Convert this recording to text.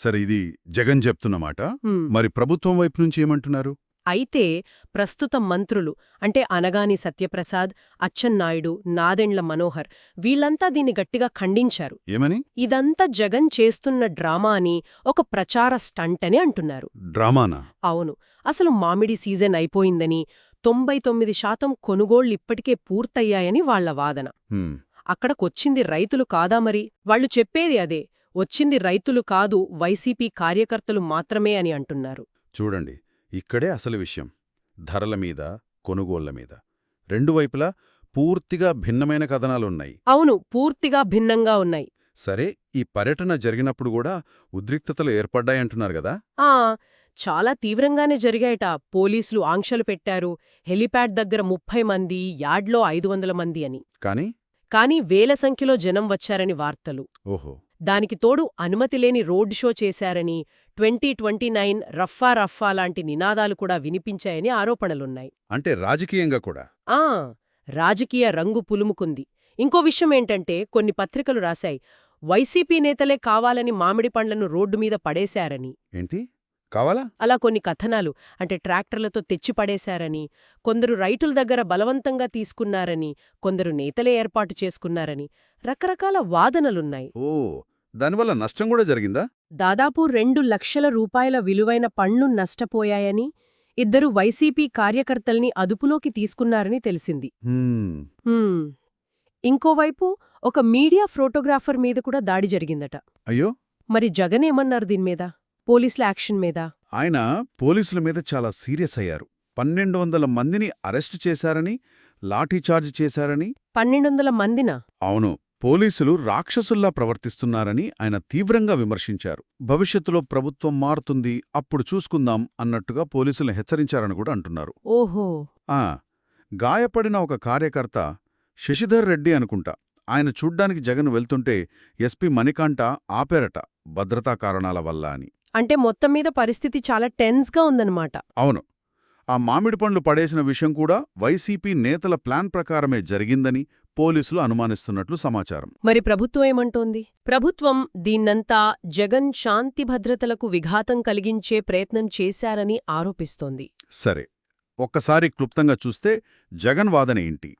సరే ఇది జగన్ చెప్తున్నమాట. మరి ప్రభుత్వం వైపు నుంచి ఏమంటున్నారు? అయితే ప్రస్తుత మంత్రులు అంటే అనగాని సత్యప్రసాద్ అచ్చెన్నాయుడు నాదెండ్ల మనోహర్ వీళ్ళంతా దీన్ని గట్టిగా ఖండించారు. ఏమని? ఇదంతా జగన్ చేస్తున్న డ్రామా అని ఒక ప్రచార స్టంట్ అని అంటున్నారు. డ్రామానా? అవును. అసలు మామిడి సీజన్ అయిపోయిందని తొంభై తొమ్మిది శాతం కొనుగోళ్ళిప్పటికే పూర్తయ్యాయని వాళ్ళ వాదన. అక్కడకొచ్చింది రైతులు కాదా మరి? వాళ్ళు చెప్పేది అదే. వచ్చింది రైతులు కాదు వైసీపీ కార్యకర్తలు మాత్రమే అని అంటున్నారు. చూడండి ఇక్కడే అసలు విషయం. ధరల మీద కొనుగోళ్ళ మీద. రెండు వైపులా పూర్తిగా భిన్నమైన కథనాలున్నాయి. అవును పూర్తిగా భిన్నంగా ఉన్నాయి. సరే ఈ పర్యటన జరిగినప్పుడు కూడా ఉద్రిక్తతలు ఏర్పడ్డాయంటున్నారు గదా ఆ చాలా తీవ్రంగానే జరిగాయట. పోలీసులు ఆంక్షలు పెట్టారు. హెలిప్యాడ్ దగ్గర ముప్పై మంది యార్డ్లో ఐదు వందల మంది అని. కానీ? కానీ వేల సంఖ్యలో జనం వచ్చారని వార్తలు. ఓహో. దానికి తోడు అనుమతి లేని రోడ్ షో చేశారని ట్వంటీ ట్వంటీ నైన్ రఫ్ఫా రఫ్ఫా లాంటి నినాదాలు కూడా వినిపించాయని ఆరోపణలున్నాయి. అంటే రాజకీయంగా కూడా? ఆ రాజకీయ రంగు పులుముకుంది. ఇంకో విషయం ఏంటంటే కొన్ని పత్రికలు రాశాయి వైసీపీ నేతలే కావాలని మామిడి పండ్లను రోడ్డు మీద పడేశారని. ఏంటి? కావాలా? అలా కొన్ని కథనాలు అంటే ట్రాక్టర్లతో తెచ్చి పడేశారని కొందరు రైతుల దగ్గర బలవంతంగా తీసుకున్నారని కొందరు నేతలే ఏర్పాటు చేసుకున్నారని రకరకాల వాదనలున్నాయి. ఓ దానివల్ల నష్టం కూడా జరిగిందా? దాదాపు రెండు లక్షల రూపాయల విలువైన పళ్ళు నష్టపోయాయని ఇద్దరు వైసీపీ కార్యకర్తల్ని అదుపులోకి తీసుకున్నారని తెలిసింది. ఇంకోవైపు ఒక మీడియా ఫోటోగ్రాఫర్ మీద కూడా దాడి జరిగిందట. అయ్యో! మరి జగన్ ఏమన్నారు దీనిమీద పోలీసుల యాక్షన్ మీద? ఆయన పోలీసుల మీద చాలా సీరియస్ అయ్యారు. పన్నెండు వందల మందిని అరెస్టు చేశారని లాఠీచార్జ్ చేశారని. పన్నెండొందల మందినా? అవును. పోలీసులు రాక్షసుల్లా ప్రవర్తిస్తున్నారని ఆయన తీవ్రంగా విమర్శించారు. భవిష్యత్తులో ప్రభుత్వం మారుతుంది అప్పుడు చూసుకుందాం అన్నట్టుగా పోలీసులు హెచ్చరించారని కూడా అంటున్నారు. ఓహో! ఆ! గాయపడిన ఒక కార్యకర్త శశిధర్ రెడ్డి అనుకుంటా. ఆయన చూడ్డానికి జగన్ వెళ్తుంటే ఎస్పీ మణికాంట ఆపేరట భద్రతా కారణాల వల్ల అని. అంటే మొత్తం మీద పరిస్థితి చాలా టెన్స్గా ఉందన్నమాట. అవును. ఆ మామిడి పండ్లు పడేసిన విషయం కూడా వైసీపీ నేతల ప్లాన్ ప్రకారమే జరిగిందని పోలీసులు అనుమానిస్తున్నట్లు సమాచారం. మరి ప్రభుత్వం ఏమంటోంది? ప్రభుత్వం దీన్నంతా జగన్ శాంతి భద్రతలకు విఘాతం కలిగించే ప్రయత్నం చేశారని ఆరోపిస్తోంది. సరే ఒక్కసారి క్లుప్తంగా చూస్తే జగన్ వాదన ఏంటి?